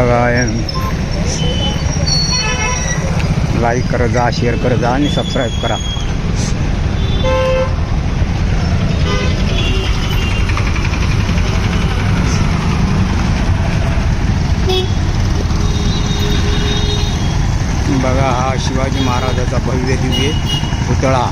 बघा लाईक करत जा शेअर करत जा आणि सबस्क्राईब करा. बघा हा शिवाजी महाराजाचा भव्य दिव्य पुतळा.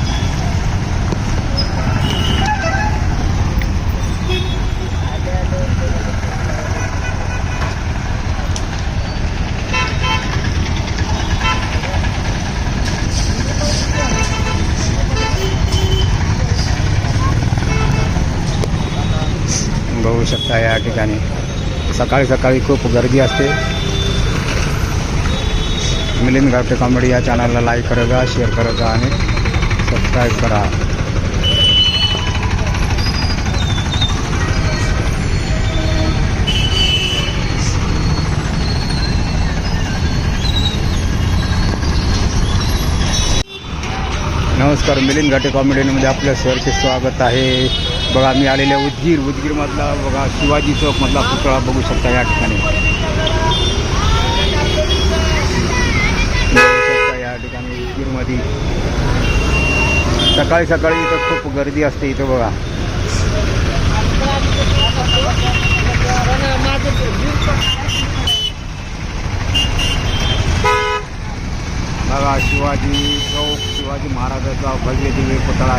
बघू शकता या ठिकाणी. सकाळी सकाळी खूप गर्दी असते. मिलिंद गावटे कॉमेडी या चॅनलला लाईक करत जा शेअर करत जा करा. नमस्कार, मिलिंद घाटे कॉमेडीमध्ये आपल्या सरचे स्वागत आहे. बघा मी आलेले उदगीर. उदगीरमधला बघा शिवाजी चौकमधला पुतळा बघू शकता या ठिकाणी. या ठिकाणी उदगीरमध्ये. सकाळी सकाळी इथं खूप गर्दी असते इथं बघा. बघा शिवाजी चौक. शिवाजी महाराजाचा भव्य दिव्य पुतळा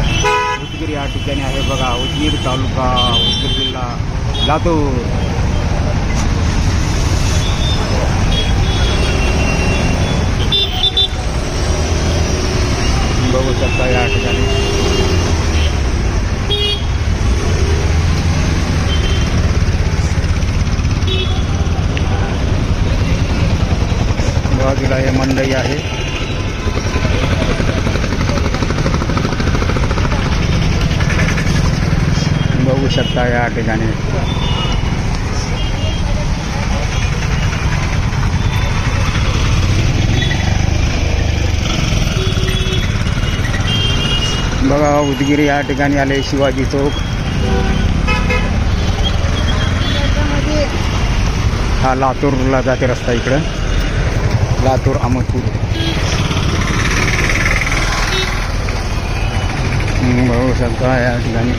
उदगीर या ठिकाणी आहे बघा. उदगीर तालुका उदगीर जिल्हा लातूर. बघू शकता या ठिकाणी. बाजूला हे मंडई आहे. बघू शकता या ठिकाणी. बघा उदगीर या ठिकाणी आले शिवाजी चौक. हा लातूरला जाते रस्ता इकडं. लातूर अहमदपूर. बघू शकता या ठिकाणी.